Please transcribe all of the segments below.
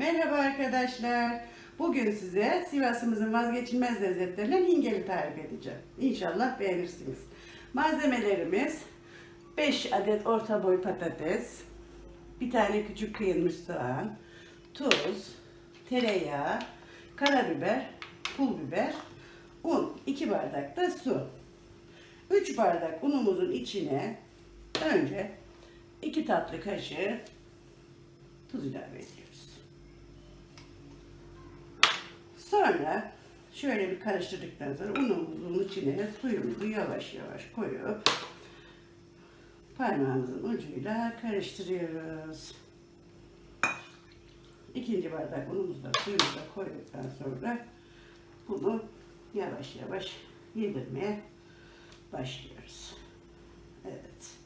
Merhaba arkadaşlar. Bugün size Sivas'ımızın vazgeçilmez lezzetlerinden hingeli tarif edeceğim. İnşallah beğenirsiniz. Malzemelerimiz 5 adet orta boy patates, bir tane küçük kıyılmış soğan, tuz, tereyağı, karabiber, pul biber, un, 2 bardak da su. 3 bardak unumuzun içine önce 2 tatlı kaşığı tuz ilave ediyoruz. Sonra şöyle bir karıştırdıktan sonra unumuzun içine suyumuzu yavaş yavaş koyup parmağımızın ucuyla karıştırıyoruz. İkinci bardak unumuzu da suyumuzu da koyduktan sonra bunu yavaş yavaş yedirmeye başlıyoruz. Evet.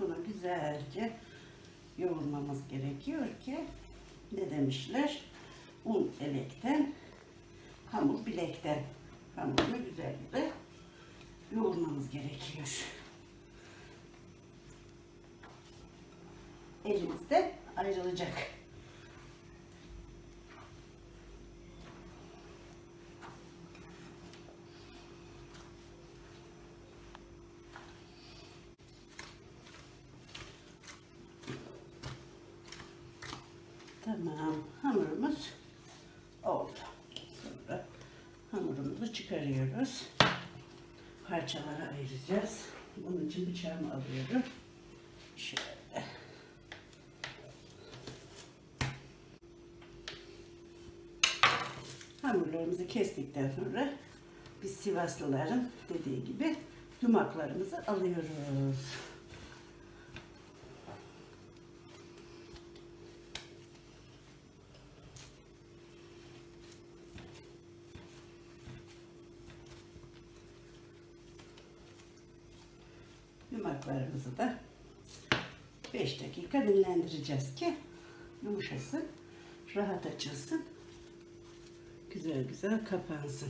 Bunu güzelce yoğurmamız gerekiyor ki ne demişler? Un elekten, hamur bilekten. Hamurunu güzel güzel yoğurmamız gerekiyor. Elimizde ayrılacak. Tamam, hamurumuz oldu. Sonra hamurumuzu çıkarıyoruz. Parçalara ayıracağız. Bunun için bıçağımı alıyorum. Şöyle. Hamurlarımızı kestikten sonra biz Sivaslıların dediği gibi yumaklarımızı alıyoruz. Yumaklarımızı da 5 dakika dinlendireceğiz ki yumuşasın, rahat açılsın, güzel güzel kapansın.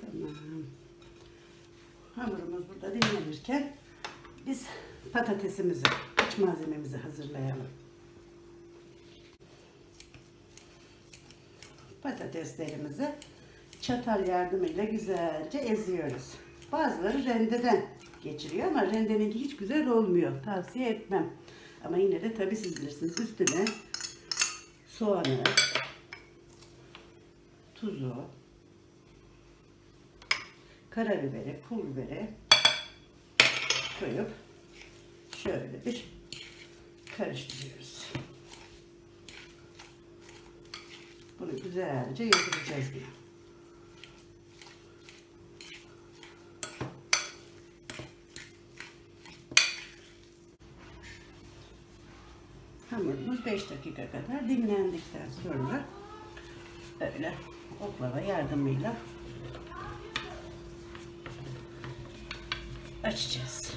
Tamam. Hamurumuz burada dinlenirken biz patatesimizi, iç malzememizi hazırlayalım. Patateslerimizi çatal yardımıyla güzelce eziyoruz. Bazıları rendeden geçiriyor ama rendeninki hiç güzel olmuyor. Tavsiye etmem. Ama yine de tabi siz bilirsiniz. Üstüne soğanı, tuzu, karabiberi, pul biberi koyup şöyle bir karıştırıyoruz. Bunu güzelce yedireceğiz. Hamurumuz 5 dakika kadar dinlendikten sonra böyle oklava yardımıyla açacağız.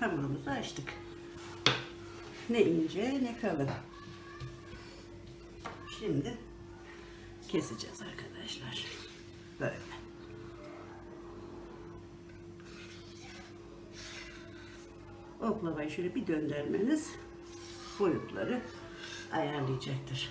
Hamurumuzu açtık. Ne ince ne kalın. Şimdi keseceğiz arkadaşlar. Böyle. Oklavayı şöyle bir döndürmeniz boyutları ayarlayacaktır.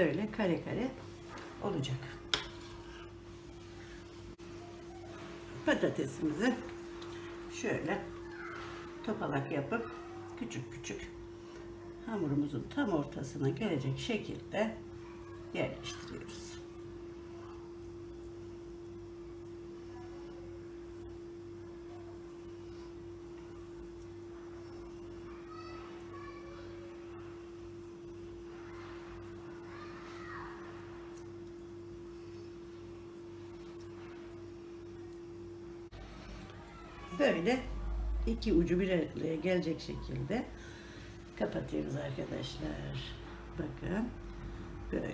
Böyle kare kare olacak. Patatesimizi şöyle topalak yapıp küçük küçük hamurumuzun tam ortasına gelecek şekilde yerleştiriyoruz. Böyle iki ucu bir araya gelecek şekilde kapatıyoruz arkadaşlar. Bakın böyle.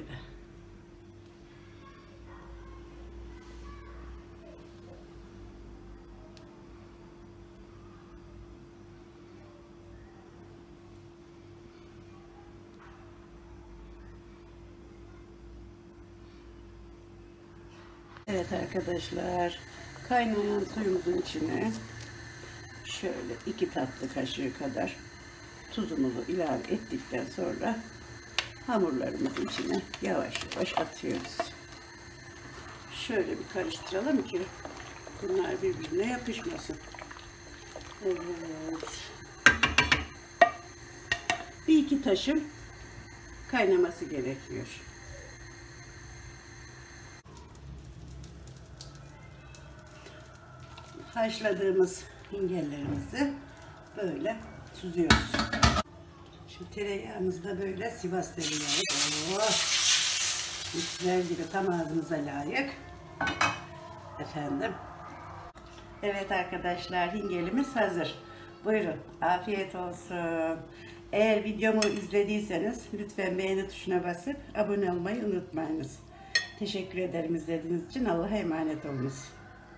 Evet arkadaşlar, kaynayan suyumuzun içine şöyle iki tatlı kaşığı kadar tuzumuzu ilave ettikten sonra hamurlarımızın içine yavaş yavaş atıyoruz. Şöyle bir karıştıralım ki bunlar birbirine yapışmasın. Evet. Bir iki taşım kaynaması gerekiyor. haşladığımız hingellerimizi böyle süzüyoruz. Şu tereyağımız da böyle Sivas tereyağı. Oh! Gibi tam ağzımıza layık. Efendim. Evet arkadaşlar hingelimiz hazır. Buyurun afiyet olsun. Eğer videomu izlediyseniz lütfen beğeni tuşuna basıp abone olmayı unutmayınız. Teşekkür ederim izlediğiniz için. Allah'a emanet olunuz.